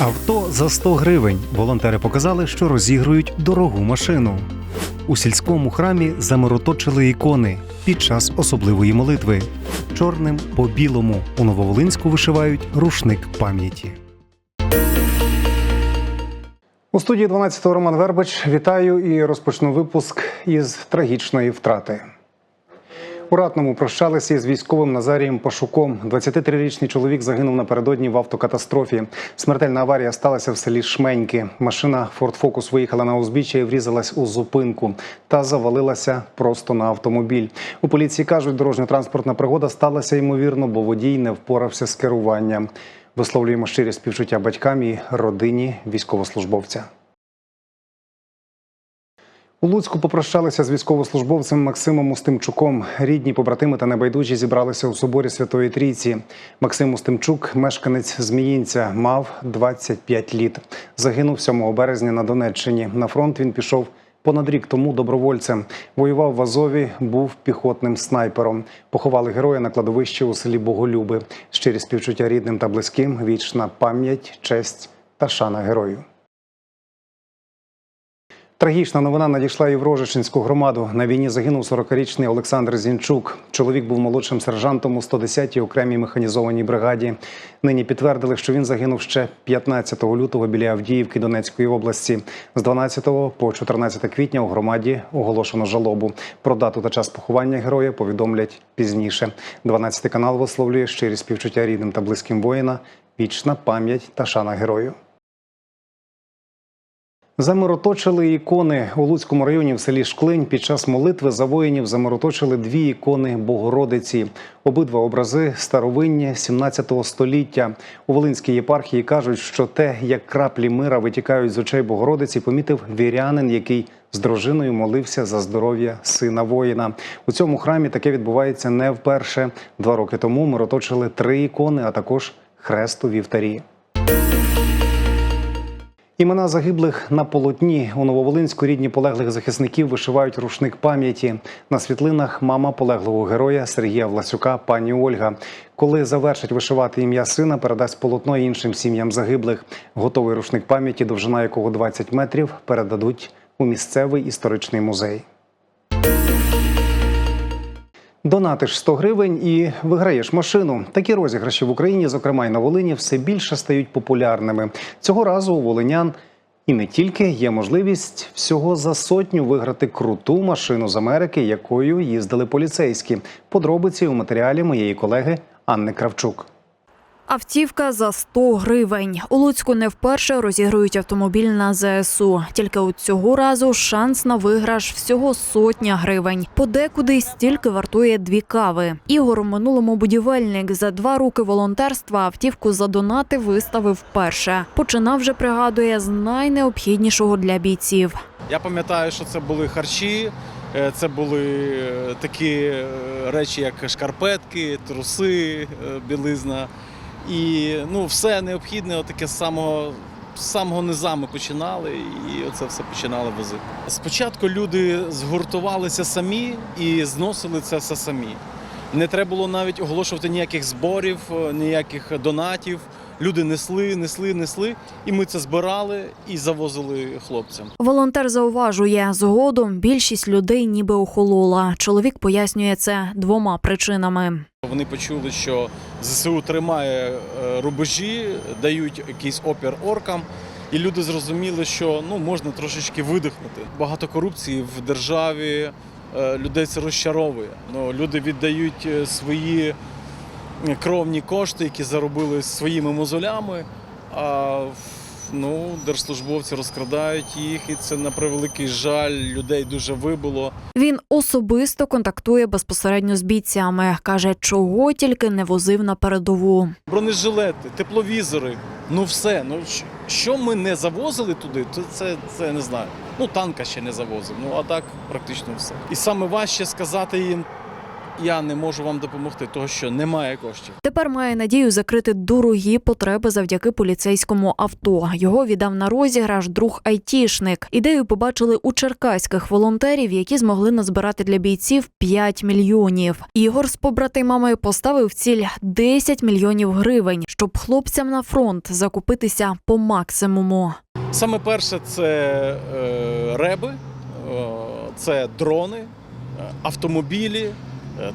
Авто за 100 гривень. Волонтери показали, що розігрують дорогу машину. У сільському храмі замироточили ікони під час особливої молитви. Чорним по білому у Нововолинську вишивають рушник пам'яті. У студії 12 Роман Вербач вітаю і розпочну випуск із трагічної втрати. У Ратному прощалися із військовим Назарієм Пашуком. 23-річний чоловік загинув напередодні в автокатастрофі. Смертельна аварія сталася в селі Шменьки. Машина Ford Focus виїхала на узбіччя і врізалась у зупинку та завалилася просто на автомобіль. У поліції кажуть, дорожньо-транспортна пригода сталася ймовірно, бо водій не впорався з керуванням. Висловлюємо щирі співчуття батькам і родині військовослужбовця. У Луцьку попрощалися з військовослужбовцем Максимом Устимчуком. Рідні, побратими та небайдужі зібралися у соборі Святої Трійці. Максим Устимчук, мешканець Зміїнця, мав 25 літ. Загинув 7 березня на Донеччині. На фронт він пішов понад рік тому добровольцем. Воював в Азові, був піхотним снайпером. Поховали героя на кладовищі у селі Боголюби. Щирі співчуття рідним та близьким, вічна пам'ять, честь та шана герою. Трагічна новина надійшла і в Рожичинську громаду. На війні загинув 40-річний Олександр Зінчук. Чоловік був молодшим сержантом у 110-й окремій механізованій бригаді. Нині підтвердили, що він загинув ще 15 лютого біля Авдіївки Донецької області. З 12 по 14 квітня у громаді оголошено жалобу. Про дату та час поховання героя повідомлять пізніше. 12 канал висловлює щирі співчуття рідним та близьким воїна. Вічна пам'ять та шана герою. Замироточили ікони у Луцькому районі в селі Шклинь. Під час молитви за воїнів замироточили дві ікони Богородиці. Обидва образи старовинні 17 століття. У Волинській єпархії кажуть, що те, як краплі мира витікають з очей Богородиці, помітив вірянин, який з дружиною молився за здоров'я сина воїна. У цьому храмі таке відбувається не вперше. Два роки тому мироточили три ікони, а також хрест у вівтарі. Імена загиблих на полотні у Нововолинську рідні полеглих захисників вишивають рушник пам'яті. На світлинах мама полеглого героя Сергія Власюка, пані Ольга. Коли завершить вишивати ім'я сина, передасть полотно іншим сім'ям загиблих. Готовий рушник пам'яті, довжина якого 20 метрів, передадуть у місцевий історичний музей. Донатиш 100 гривень і виграєш машину. Такі розіграші в Україні, зокрема й на Волині, все більше стають популярними. Цього разу у волинян і не тільки є можливість всього за сотню виграти круту машину з Америки, якою їздили поліцейські. Подробиці у матеріалі моєї колеги Анни Кравчук. Автівка за 100 гривень. У Луцьку не вперше розігрують автомобіль на ЗСУ. Тільки от цього разу шанс на виграш всього сотня гривень. Подекуди стільки вартує дві кави. Ігор у минулому будівельник за два роки волонтерства автівку за донати виставив вперше. Починав вже пригадує з найнеобхіднішого для бійців. Я пам'ятаю, що це були харчі, е, це були е, такі е, речі, як шкарпетки, труси, білизна. І ну, все необхідне, таке з самого, самого низами починали, і оце все починали возити. Спочатку люди згуртувалися самі і зносили це все самі. Не треба було навіть оголошувати ніяких зборів, е, ніяких донатів. Люди несли, несли, несли, і ми це збирали і завозили хлопцям. Волонтер зауважує, згодом більшість людей ніби охолола. Чоловік пояснює це двома причинами. Вони почули, що ЗСУ тримає е, рубежі, дають якийсь опір оркам, і люди зрозуміли, що ну можна трошечки видихнути. Багато корупції в державі е, людей це розчаровує. Ну, люди віддають е, свої кровні кошти, які заробили своїми мозолями. А ну, держслужбовці розкрадають їх, і це на превеликий жаль людей дуже вибило. Він особисто контактує безпосередньо з бійцями. каже, чого тільки не возив на передову. бронежилети, тепловізори. Ну все. Ну що ми не завозили туди, то це, це я не знаю. Ну танка ще не завозив. Ну а так практично все. І саме важче сказати їм. Я не можу вам допомогти, тому що немає коштів. Тепер має надію закрити дорогі потреби завдяки поліцейському авто. Його віддав на розіграш друг айтішник. Ідею побачили у черкаських волонтерів, які змогли назбирати для бійців 5 мільйонів. Ігор з побратимами поставив ціль 10 мільйонів гривень, щоб хлопцям на фронт закупитися по максимуму. Саме перше це е, реби, е, це дрони, е, автомобілі,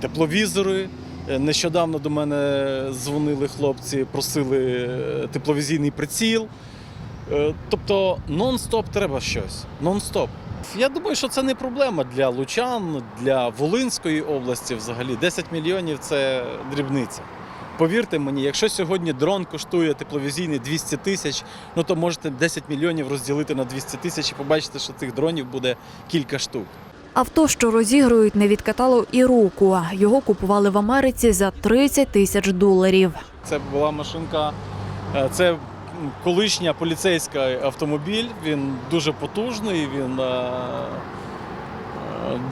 тепловізори. Е, Нещодавно до мене дзвонили хлопці, просили е, тепловізійний приціл. Е, Тобто нон-стоп треба щось. Нон-стоп. Я думаю, що це не проблема для Лучан, для Волинської області взагалі. 10 мільйонів це дрібниця. Повірте мені, якщо сьогодні дрон коштує тепловізійний 200 тисяч, ну то можете 10 мільйонів розділити на 200 тисяч і побачите, що цих дронів буде кілька штук. Авто, що розігрують, не відкатало і руку. Його купували в Америці за 30 тисяч доларів. Це була машинка, е, це колишня поліцейська автомобіль. Він дуже потужний, він е, е,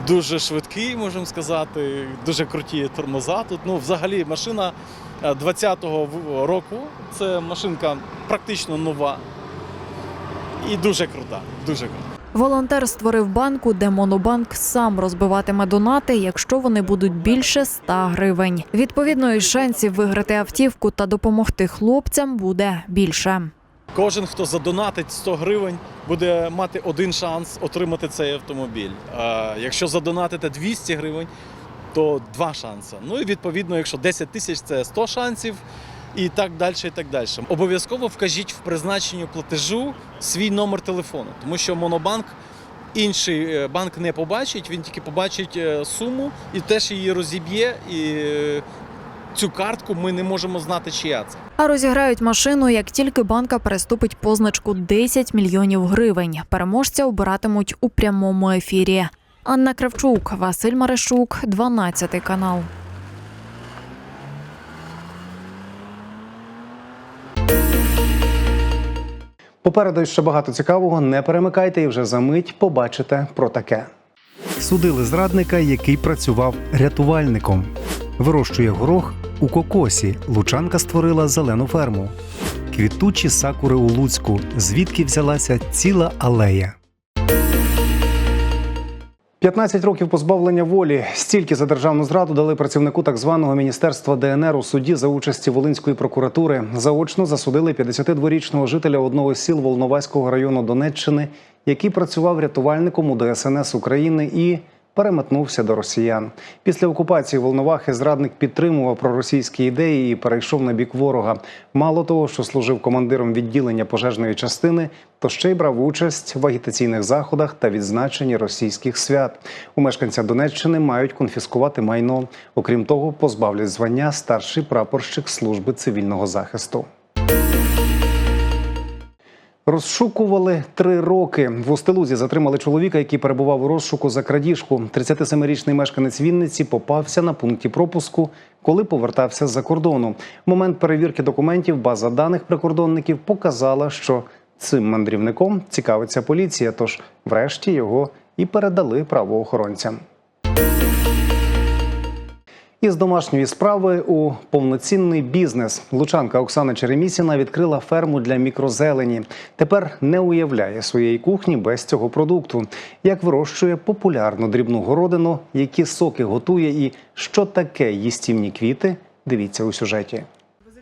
дуже швидкий, можемо сказати, дуже круті тормоза. Тут ну, взагалі машина е, 20-го року. Це машинка практично нова і дуже крута. Дуже крута. Волонтер створив банку, де монобанк сам розбиватиме донати, якщо вони будуть більше 100 гривень. Відповідно, і шансів виграти автівку та допомогти хлопцям буде більше. Кожен, хто задонатить 100 гривень, буде мати один шанс отримати цей автомобіль. А якщо задонатите 200 гривень, то два шанси. Ну і відповідно, якщо 10 тисяч це 100 шансів. І так далі, і так далі. Обов'язково вкажіть в призначенні платежу свій номер телефону, тому що монобанк інший е, банк не побачить, він тільки побачить е, суму і теж її розіб'є. І е, цю картку ми не можемо знати, чия це. А розіграють машину, як тільки банка переступить позначку 10 мільйонів гривень. Переможця обиратимуть у прямому ефірі. Анна Кравчук, Василь Маришук, 12 канал. Попереду ще багато цікавого. Не перемикайте і вже за мить побачите про таке. Судили зрадника, який працював рятувальником. Вирощує горох у кокосі. Лучанка створила зелену ферму. Квітучі сакури у Луцьку, звідки взялася ціла алея. 15 років позбавлення волі. Стільки за державну зраду дали працівнику так званого міністерства ДНР у суді за участі Волинської прокуратури. Заочно засудили 52-річного жителя одного з сіл Волноваського району Донеччини, який працював рятувальником у ДСНС України і переметнувся до росіян. Після окупації Волновахи зрадник підтримував проросійські ідеї і перейшов на бік ворога. Мало того, що служив командиром відділення пожежної частини, то ще й брав участь в агітаційних заходах та відзначенні російських свят. У мешканця Донеччини мають конфіскувати майно. Окрім того, позбавлять звання старший прапорщик служби цивільного захисту. Розшукували три роки. В Устилузі затримали чоловіка, який перебував у розшуку за крадіжку. 37-річний мешканець Вінниці попався на пункті пропуску, коли повертався з-за кордону. В момент перевірки документів база даних прикордонників показала, що цим мандрівником цікавиться поліція. Тож, врешті, його і передали правоохоронцям. Із домашньої справи у повноцінний бізнес лучанка Оксана Черемісіна відкрила ферму для мікрозелені. Тепер не уявляє своєї кухні без цього продукту. Як вирощує популярну дрібну городину, які соки готує і що таке їстівні квіти. Дивіться у сюжеті.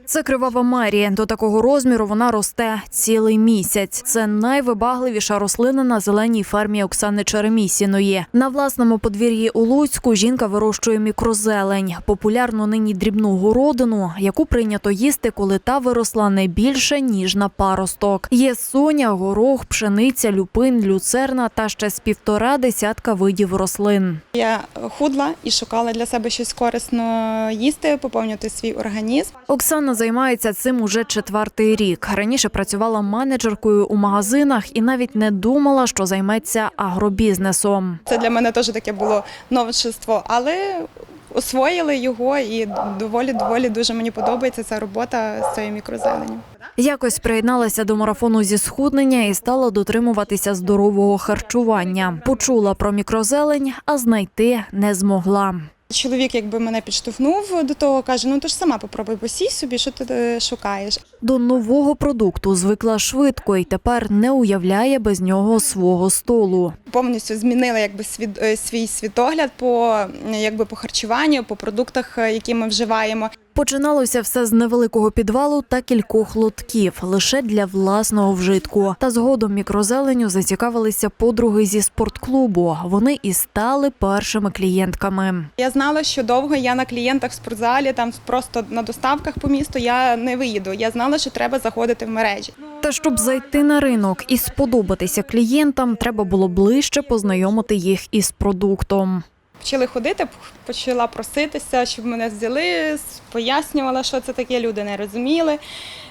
Це кривава Марія. До такого розміру вона росте цілий місяць. Це найвибагливіша рослина на зеленій фермі Оксани Черемісіної. На власному подвір'ї у Луцьку жінка вирощує мікрозелень, популярну нині дрібну городину, яку прийнято їсти, коли та виросла не більше ніж на паросток. Є соня, горох, пшениця, люпин, люцерна та ще з півтора десятка видів рослин. Я худла і шукала для себе щось корисно їсти, поповнювати свій організм. Оксана займається цим уже четвертий рік. Раніше працювала менеджеркою у магазинах і навіть не думала, що займеться агробізнесом. Це для мене теж таке було новшество, але освоїли його і доволі доволі дуже мені подобається ця робота з цією мікрозеленню. Якось приєдналася до марафону зі схуднення і стала дотримуватися здорового харчування. Почула про мікрозелень, а знайти не змогла. Чоловік якби мене підштовхнув до того, каже: ну то ж сама попробуй, посій собі, що ти е, шукаєш. До нового продукту звикла швидко і тепер не уявляє без нього свого столу. Повністю змінила якби свід, е, свій світогляд по якби по харчуванню, по продуктах, е, які ми вживаємо. Починалося все з невеликого підвалу та кількох лотків лише для власного вжитку. Та згодом мікрозеленю зацікавилися подруги зі спортклубу. Вони і стали першими клієнтками. Я знала, що довго я на клієнтах в спортзалі, там просто на доставках по місту я не виїду. Я знала, що треба заходити в мережі. Та щоб зайти на ринок і сподобатися клієнтам, треба було ближче познайомити їх із продуктом. Почали ходити, почала проситися, щоб мене взяли, пояснювала, що це таке. Люди не розуміли.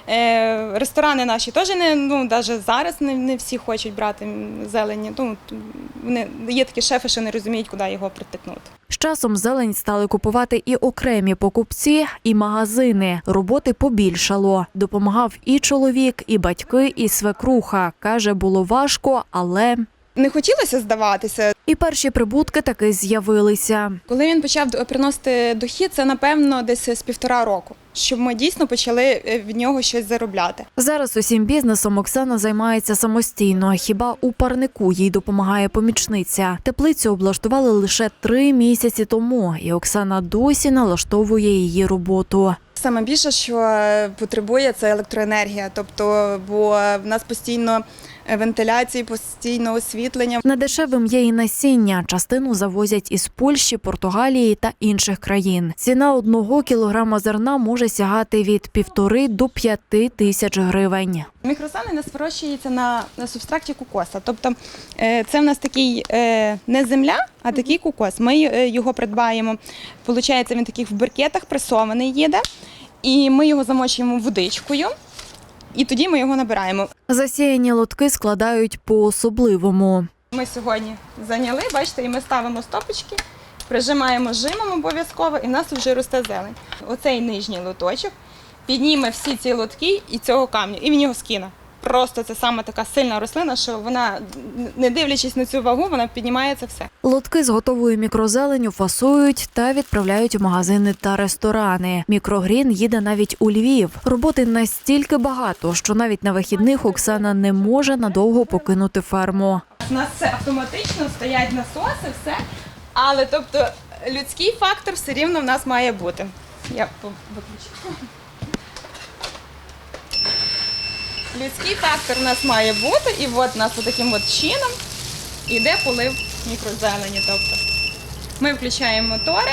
Е, ресторани наші теж не ну навіть зараз не, не всі хочуть брати зелені. Ну вони є такі шефи, що не розуміють, куди його притикнути. З часом зелень стали купувати і окремі покупці, і магазини. Роботи побільшало. Допомагав і чоловік, і батьки, і свекруха. Каже, було важко, але Не хотілося здаватися. І перші прибутки таки з'явилися. Коли він почав приносити дохід, це напевно десь з півтора року, щоб ми дійсно почали е, від нього щось заробляти. Зараз усім бізнесом Оксана займається самостійно. Хіба у парнику їй допомагає помічниця. Теплицю облаштували лише три місяці тому, і Оксана досі налаштовує її роботу. Саме більше, що е, потребує, це електроенергія. Тобто, бо в нас постійно е, вентиляції, постійно освітлення. Недешевим є і насіння. Частину завозять із Польщі, Португалії та інших країн. Ціна одного кілограма зерна може сягати від півтори до п'яти тисяч гривень. Мікрозелень у нас вирощується на, субстракті кукоса. Тобто е, це в нас такий не земля, а такий кукос. Ми його придбаємо. Получається, він такий в беркетах пресований їде, і ми його замочуємо водичкою, і тоді ми його набираємо. Засіяні лотки складають по-особливому. Ми сьогодні зайняли, бачите, і ми ставимо стопочки, прижимаємо жимом обов'язково, і в нас вже росте зелень. Оцей нижній лоточок підніме всі ці лотки і цього камню, і він його скине. Просто це саме така сильна рослина, що вона, не дивлячись на цю вагу, вона піднімає це все. Лотки з готовою мікрозеленю фасують та відправляють у магазини та ресторани. Мікрогрін їде навіть у Львів. Роботи настільки багато, що навіть на вихідних Оксана не може надовго покинути ферму. У нас все автоматично, стоять насоси, все. Але тобто людський фактор все рівно в нас має бути. Я виключу. Людський фактор у нас має бути, і от у нас таким от чином іде полив мікрозелені. Тобто ми включаємо мотори,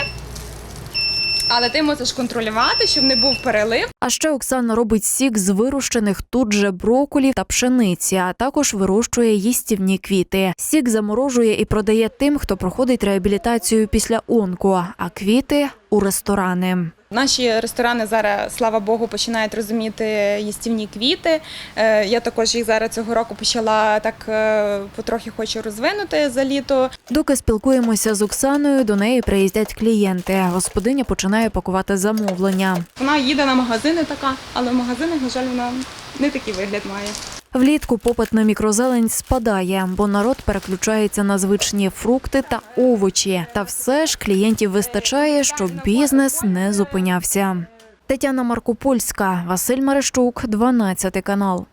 але ти мусиш контролювати, щоб не був перелив. А ще Оксана робить сік з вирощених тут же броколі та пшениці, а також вирощує їстівні квіти. Сік заморожує і продає тим, хто проходить реабілітацію після онко, а квіти у ресторани. Наші ресторани зараз, слава Богу, починають розуміти їстівні квіти. Е, Я також їх зараз цього року почала так е, потрохи хочу розвинути за літо. Доки спілкуємося з Оксаною, до неї приїздять клієнти. Господиня починає пакувати замовлення. Вона їде на магазини така, але в магазинах, на жаль, вона не такий вигляд має. Влітку попит на мікрозелень спадає, бо народ переключається на звичні фрукти та овочі. Та все ж клієнтів вистачає, щоб бізнес не зупинявся. Тетяна Маркопольська, Василь Мерещук, 12 канал.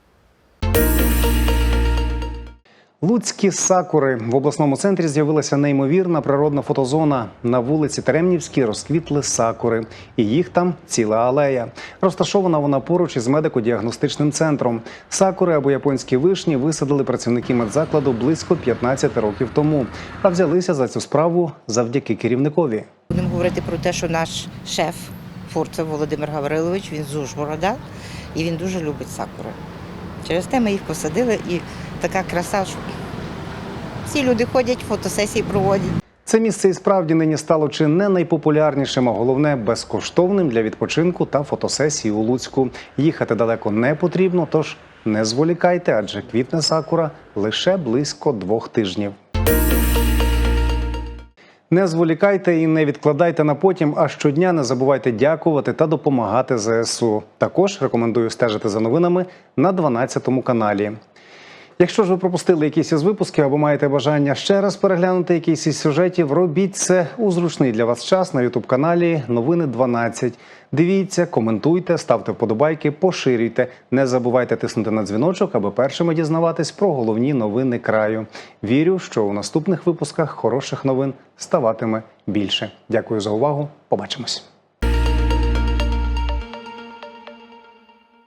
Луцькі сакури в обласному центрі з'явилася неймовірна природна фотозона. На вулиці Теремнівській розквітли сакури, і їх там ціла алея. Розташована вона поруч із медико-діагностичним центром. Сакури або японські вишні висадили працівники медзакладу близько 15 років тому, а взялися за цю справу завдяки керівникові. Будемо говорити про те, що наш шеф Фурцев Володимир Гаврилович, він з Ужгорода, і він дуже любить сакури. Через те ми їх посадили і така краса, що всі люди ходять, фотосесії проводять. Це місце і справді нині стало чи не найпопулярнішим, а головне безкоштовним для відпочинку та фотосесії у Луцьку. Їхати далеко не потрібно, тож не зволікайте, адже квітне сакура лише близько двох тижнів. Не зволікайте і не відкладайте на потім, а щодня не забувайте дякувати та допомагати ЗСУ. Також рекомендую стежити за новинами на 12 каналі. Якщо ж ви пропустили якісь із випусків або маєте бажання ще раз переглянути якийсь із сюжетів, робіть це у зручний для вас час на Ютуб каналі Новини 12. Дивіться, коментуйте, ставте вподобайки, поширюйте. Не забувайте тиснути на дзвіночок, аби першими дізнаватись про головні новини краю. Вірю, що у наступних випусках хороших новин ставатиме більше. Дякую за увагу. Побачимось.